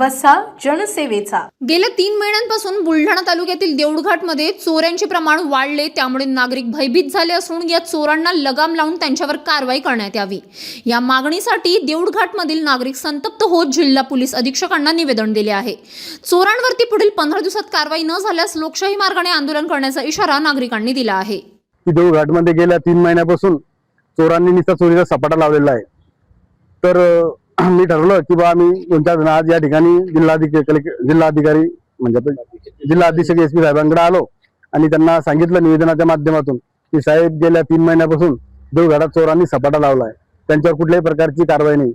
वसा जनसेवेचा. गेल्या तीन महिन्यांपासून बुलढाणा तालुक्यातील देऊळघाटमध्ये चोऱ्यांचे प्रमाण वाढले त्यामुळे नागरिक भयभीत झाले असून या चोरांना लगाम लावून त्यांच्यावर कारवाई करण्यात यावी. या मागणीसाठी देऊळघाटमधील नागरिक संतप्त होत जिल्हा पोलीस अधीक्षकांना निवेदन दिले आहे. चोरांवरती पुढील पंधरा दिवसात कारवाई न झाल्यास लोकशाही मार्गाने आंदोलन करण्याचा इशारा नागरिकांनी दिला आहे. की देऊळ घाटमध्ये गेल्या तीन महिन्यापासून चोरांनी नुसता चोरीचा सपाटा लावलेला आहे. तर मी ठरवलं की बा आम्ही दोन चार जण आज या ठिकाणी जिल्हाधिकारी जिल्हाधिकारी म्हणजे जिल्हा अधीक्षक एस पी साहेबांकडे आलो आणि त्यांना सांगितलं निवेदनाच्या माध्यमातून की साहेब गेल्या तीन महिन्यापासून देऊळघाटात चोरांनी सपाटा लावला आहे त्यांच्यावर कुठल्याही प्रकारची कारवाई नाही.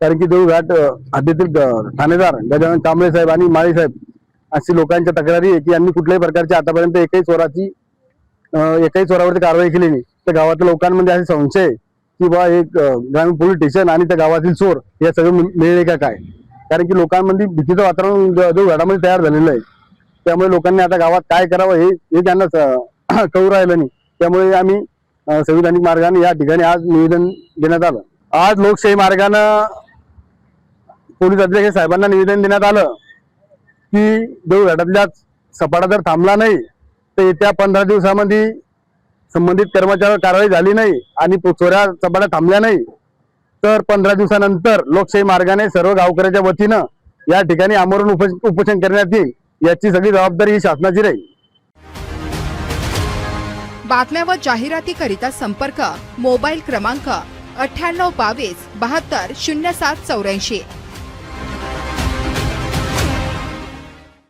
कारण की देऊळघाट हद्दीतील ठाणेदार गजानन कांबळे साहेब आणि माळी साहेब अशी लोकांच्या तक्रारी आहे की यांनी कुठल्याही प्रकारची आतापर्यंत एकही चोराची एकही चोरावरती कारवाई केली नाही. तर गावातल्या लोकांमध्ये असे संशय किंवा की एक ग्रामीण पोलीस स्टेशन आणि त्या गावातील चोर हे सगळं मिळेल का काय? कारण की लोकांमध्ये भीतीचं वातावरण जो घडामध्ये तयार झालेलं आहे त्यामुळे लोकांनी आता गावात काय करावं हे हे त्यांना कळू राहिलं नाही. त्यामुळे आम्ही संविधानिक मार्गाने या ठिकाणी आज निवेदन देण्यात आलं. आज लोकशाही मार्गानं पोलीस अध्यक्ष साहेबांना निवेदन देण्यात आलं की देऊळघाटातल्या सपाटा जर थांबला नाही तर येत्या पंधरा दिवसामध्ये संबंधित कर्मचाऱ्यावर कारवाई झाली नाही आणि चोऱ्या चपाट्या थांबल्या नाही तर पंधरा दिवसानंतर लोकशाही मार्गाने सर्व गावकऱ्याच्या वतीनं या ठिकाणी आमरण उपोषण करण्यात येईल याची सगळी जबाबदारी ही शासनाची राहील. बातम्या व जाहिरातीकरिता संपर्क मोबाईल क्रमांक अठ्ठ्याण्णव बावीस बहात्तर शून्य सात चौऱ्याऐंशी.